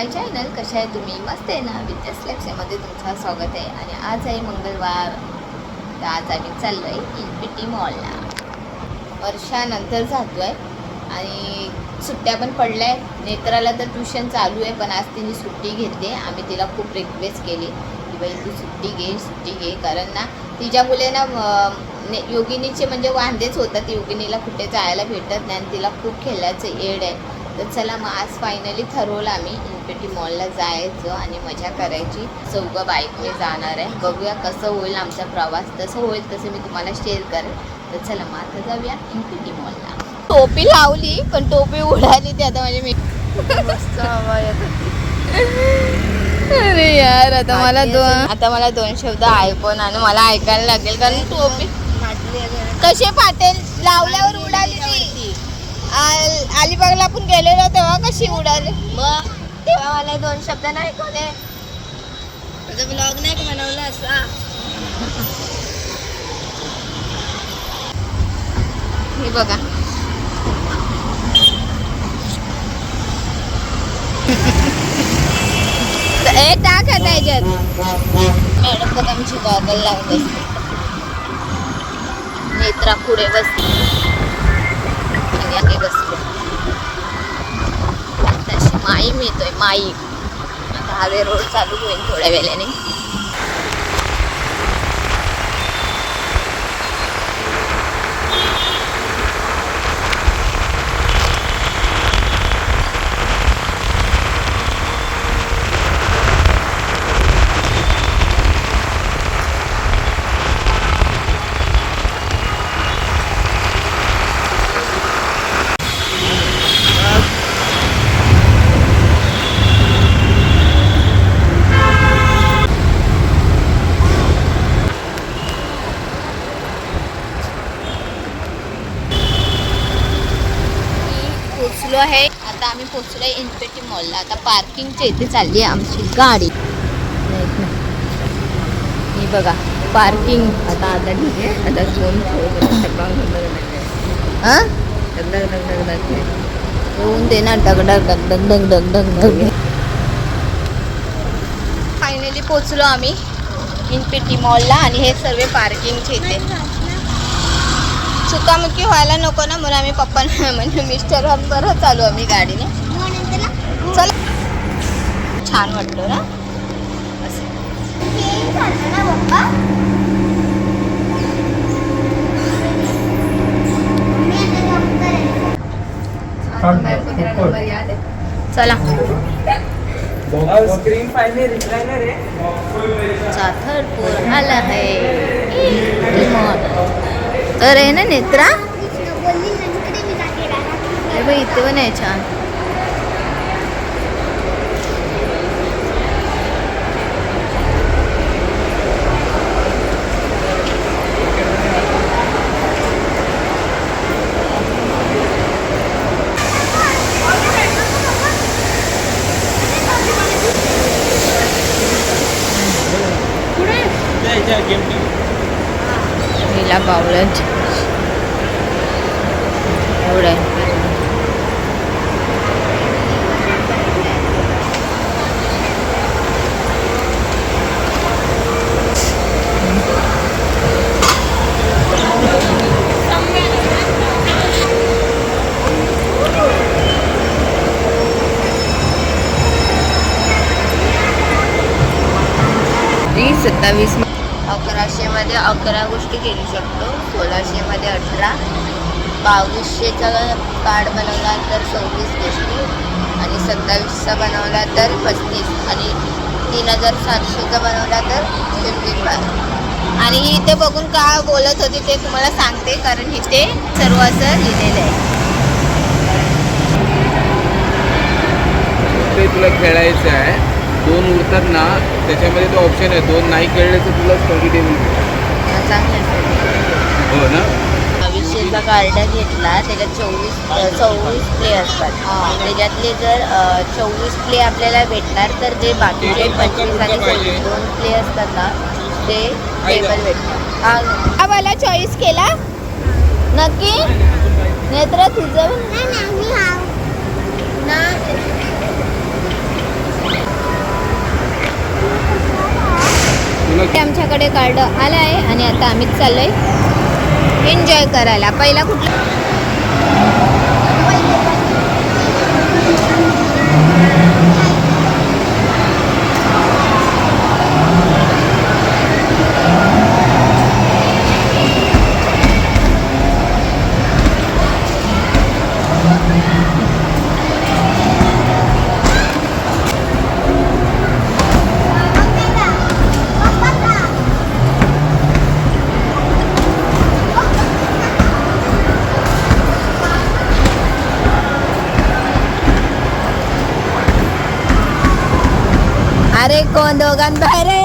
माय channel कशा आहे तुम्ही? मस्त आहे ना? विद्यास लक्षामध्ये तुमचं स्वागत आहे. आणि आज आहे मंगळवार. तर आज आम्ही चाललो आहे इनपिटी मॉलला. वर्षानंतर जातो आहे आणि सुट्ट्या पण पडल्या आहे नेत्राला तर ट्युशन चालू आहे पण आज तिने सुट्टी घेतली आम्ही तिला खूप रिक्वेस्ट केली की बाई तू सुट्टी घे सुट्टी घे. कारण ना तिच्या मुले ना ने- योगिनीचे म्हणजे वांदेच होतात. योगिनीला कुठे जायला भेटत नाही आणि तिला खूप खेळायचं एड आहे. तर चला मग आज फायनली ठरवलं आम्ही इनपेटी मॉलला जायचं आणि मजा करायची. चौघं बाईकने जाणार आहे. बघूया कसं होईल आमचा प्रवास. तसं होईल तसं मी तुम्हाला शेअर करेन. तर चला मग आता जाऊया इनपेटी मॉलला टोपी लावली पण टोपी उडाली ती आता म्हणजे मी अरे यार आता मला दोन. आता मला दोन शब्द ऐकून आणि मला ऐकायला लागेल कारण टोपी. कसे फाटेल लावल्यावर उडाली ती. अलिबागला आपण गेलेलो तेव्हा कशी उडाली? मग? तेव्हा मला दोन शब्द नाही कोणे. माझा ब्लॉग नाही बनवला असा? हे बघा. ए टाक आता याच्यात. मॅडम बघा आमची गॉगल लावून बसली नेत्रा पुढे बसली आणि आम्ही बसलो तशी माई मिळतोय माई आता हावे रोड चालू होईल थोड्या वेळाने पोचलो आहे आता आम्ही पोचलो आहे इनपेटी मॉलला आता पार्किंगच्या इथे चालली आहे आमची गाडी. ही बघा पार्किंग आता आता ठीक आहे. आता दोन हां होऊन दे ना डग डग डग डग डग डग डग डग फायनली पोचलो आम्ही इनपेटी मॉलला आणि हे सर्व पार्किंगचे इथे. चुकामुकी व्हायला नको ना म्हणून आम्ही पप्पा म्हणजे मिस्टर बरं चालू आम्ही गाडीने. चला. छान वाटलं ना? असं. चला. आला है. तर आहे ना नेत्रा? हे बघ इथे पण आहे छान. Thì lá bầu lên. Ôi đây. સત્તાવીસમાં अकरा गोष्टी खेळू शकतो. सोळाशेमध्ये अठरा बावीसशेचा कार्ड बनवला तर सव्वीस गोष्टी आणि सत्तावीसचा बनवला तर पस्तीस आणि तीन हजार सातशेचा बनवला तर फिफ्टी फाय आणि इथे बघून का बोलत होती ते तुम्हाला सांगते कारण इथे सर्व असं लिहिलेलं आहे. ते तुला खेळायचं आहे. दोन उरतात ना त्याच्यामध्ये तो ऑप्शन आहे. दोन नाही खेळले तर तुला स्टडी टेबल चांगलं हो ना? बावीसशेचा कार्ड घेतला त्याच्यात चोवीस चोवीस प्ले असतात. त्याच्यातले जर चोवीस प्ले आपल्याला भेटणार तर जे बाकीचे पंचवीस आणि सव्वीस दोन प्ले असतात ना ते टेबल भेटणार हा हा. वाला चॉईस केला? नक्की? नेत्र तुझं? ना आमच्याकडे कार्ड आलं आहे आणि आता आम्हीच चाललो आहे एन्जॉय करायला. पहिला कुठला? മോന്തോകാൻ വരെ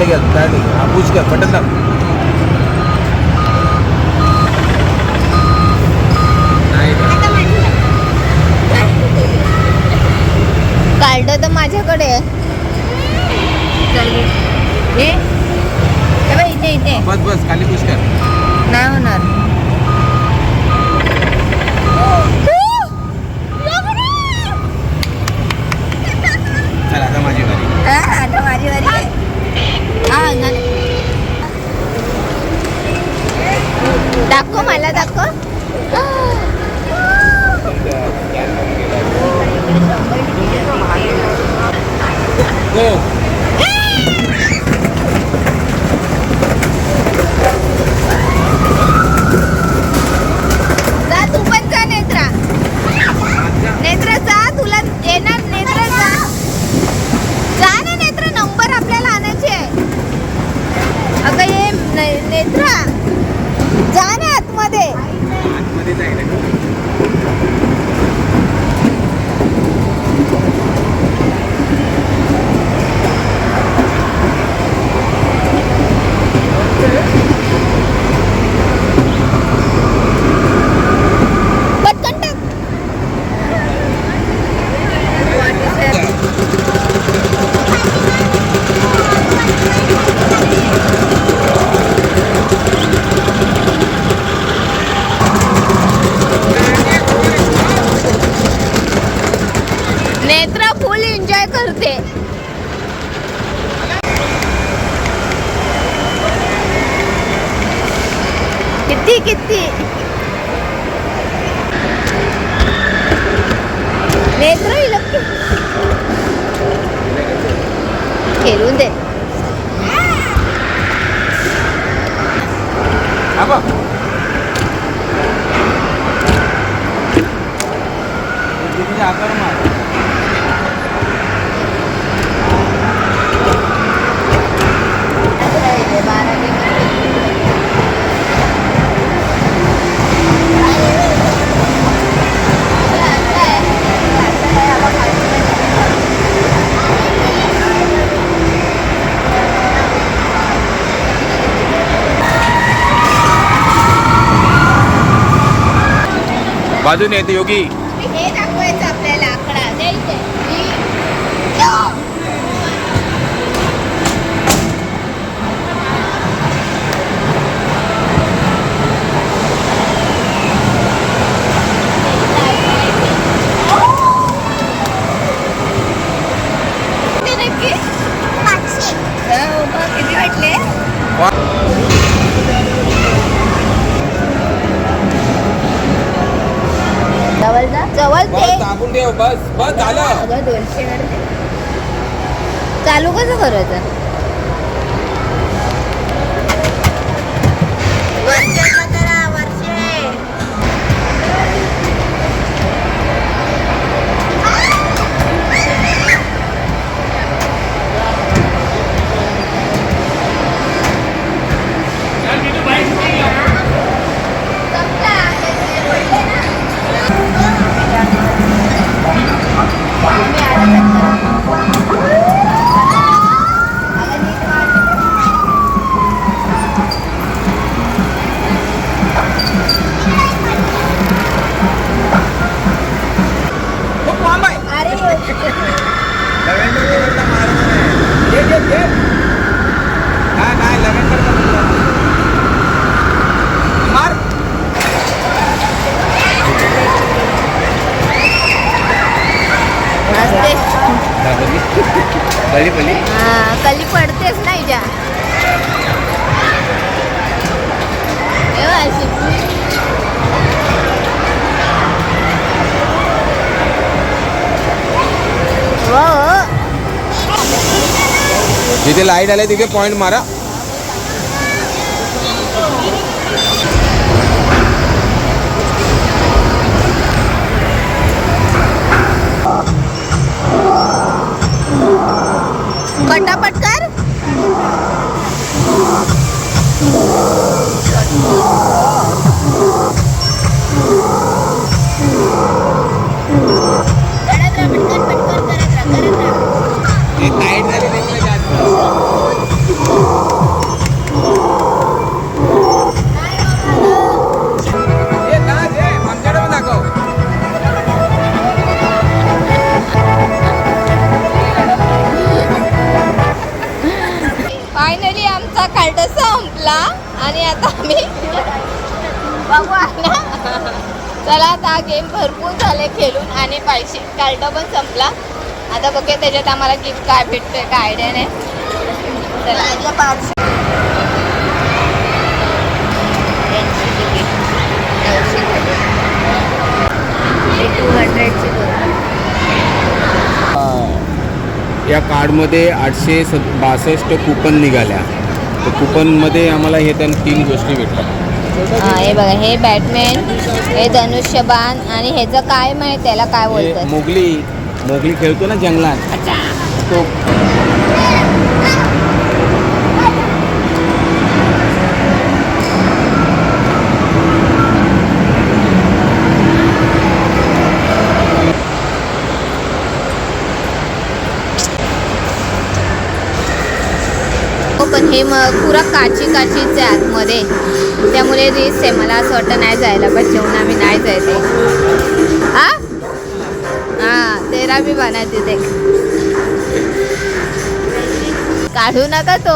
ले गया क्या नहीं. हाँ पूछ गया बटन दाम कार्ड तर माझ्याकडे आहे. इथे इथे. बस बस खाली पुष्कर quá Go! À. किती नेत्र खेळून दे हा बघ तुझे आकार मार बाजूने येते योगी बस बस झालं अगं दोनशे करते चालू कसं करायचं? લાઇટ આલે દીકે પોઈન્ટ મારા त्याच्यात आम्हाला गिफ्ट काय भेटतोय काय आयडिया नाही. चला. पाच या कार्डमध्ये आठशे स बासष्ट कुपन निघाल्या. तर कुपनमध्ये आम्हाला हे त्या तीन गोष्टी भेटतात हा हे बघा हे बॅटमॅन हे धनुष्यबाण आणि ह्याचं काय माहीत त्याला काय बोलतात मोगली मोगली खेळतो ना जंगलात. तो हो पण हे मग पुरा काची काचीच आहे आतमध्ये. त्यामुळे रिस्क आहे. मला असं वाटतं नाही जायला पाहिजे म्हणून आम्ही नाही जायचे. हा? हा तेरा बी बनायचे ते. काढू नका तो.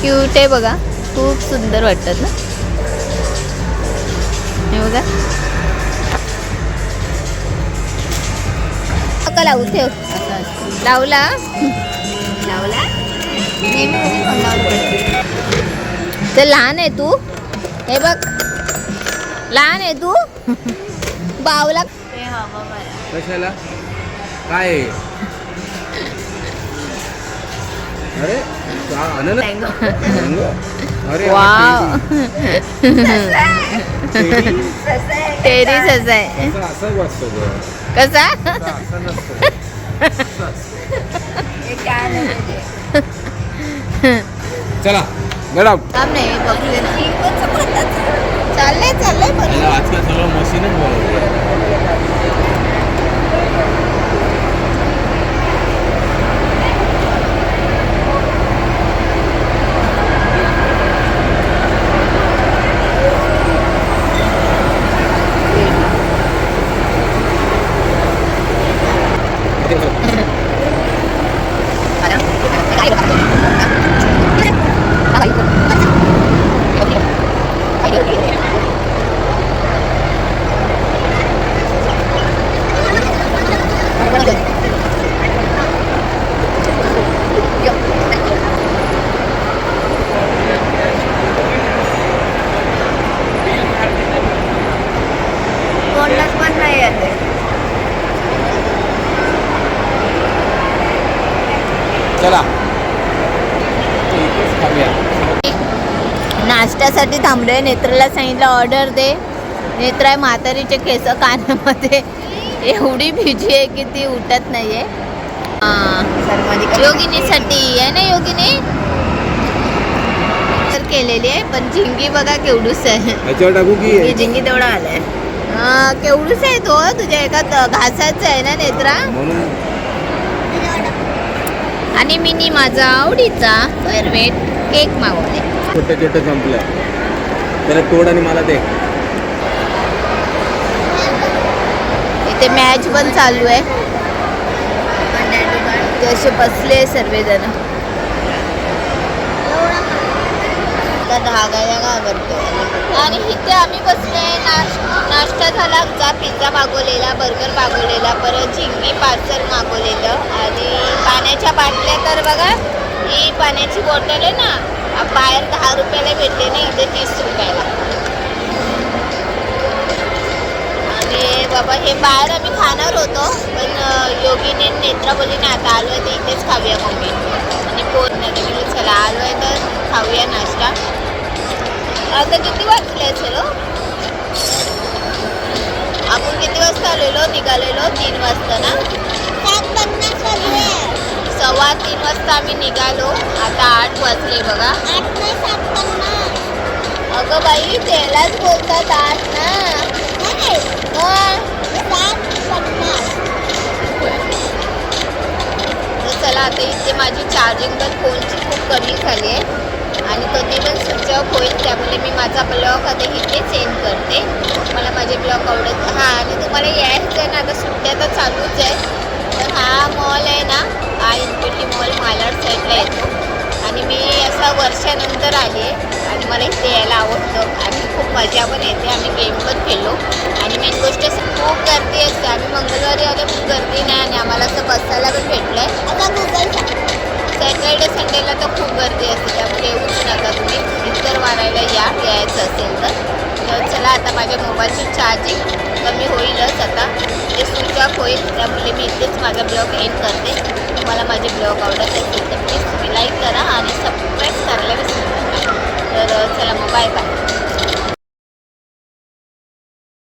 क्यूट आहे बघा. खूप सुंदर वाटतात ना. हे बघा. लावू ठेव. लावला? लावला? नेहमी ते लहान आहे तू. हे बघ. लहान आहे तू. बावला. कशाला? काय? अरे? अरे टेरी. टेरीच आहे. कसा? चला गडा काम नाही बघते ना. चाललंय चाललंय बरं. आजकाल सगळं मशीनच बनवलं बोलणंच पण नाही येते चला इथेच खाऊया. थांबलोय नेत्राला सांगितलं ऑर्डर दे. नेत्रा म्हातारीचे केस कानामध्ये. एवढी भिजी आहे की ती उठत नाहीये. हा. योगिनीसाठी आहे ना योगिनी? तर केलेली आहे पण झिंगी बघा केवढूस आहे. जिंगी तेवढा आलाय. हा, केवढूस आहे तो? तुझ्या एका घासाचा आहे ना नेत्रा? आणि मिनी माझा आवडीचा केक मागवले छोटं छोटं संपलंय. त्याला तोड आणि मला दे. इथे मॅच पण चालू आहे. ते असे बसले सर्वजण. धागायला आवडतो आणि इथे आम्ही बसले नाश नाश्ता झाला. जा पिझ्झा मागवलेला बर्गर मागवलेला परत झिंगी पार्सल मागवलेलं. आणि पाण्याच्या बाटल्या तर बघा ही पाण्याची बॉटल आहे ना. बाहेर दहा रुपयाला भेटते ना इथे तीस रुपयाला. आणि बाबा हे बाहेर आम्ही खाणार होतो पण योगीने नेत्रा ना आता आलो आहे तर इथेच खाऊया मम्मी. आणि पोर नाही चला आलो आहे तर खाऊया नाश्ता. आता किती वाजले असेल हो? आपण किती वाजता आलेलो? निघालेलो तीन वाजता ना? सव्वा तीन वाजता आम्ही निघालो. आता आठ वाजले बघा. अगं बाई त्यालाच बोलतात आठ ना. चला आता इथे माझी चार्जिंग पण फोनची खूप कमी झाली आहे. आणि कधी पण स्विच ऑफ होईल त्यामुळे मी माझा ब्लॉग आता इथे चेंज करते. मला माझे ब्लॉग आवडत हां आणि तुम्हाला यायचं आहे ना आता सुट्ट्या तर चालूच आहे तर हा मॉल आहे ना हा इन्फिनिटी मॉल मालाड साईडला येतो. आणि मी असा वर्षानंतर आली आणि मला इथे यायला आवडतं. आणि खूप मजा पण येते. आम्ही गेम पण खेळलो. आणि मेन गोष्ट असं खूप गर्दी असते. आम्ही मंगळवारी आले खूप गर्दी नाही आणि आम्हाला असं बसायला पण भेटलं आहे सॅटर्डे संडेला तर खूप गर्दी असते. त्यामुळे येऊच नका तुम्ही. इतर वारायला या यायचं असेल तर. तर चला आता माझ्या मोबाईलची चार्जिंग कमी होईलच आता. ते स्विच ऑफ होईल त्यामुळे मी इथेच माझा ब्लॉग एंड करते. तुम्हाला माझे ब्लॉग आवडत असेल तर प्लीज तुम्ही लाईक करा आणि सबस्क्राईब करायला विसरू नका. तर चला मग बाय बाय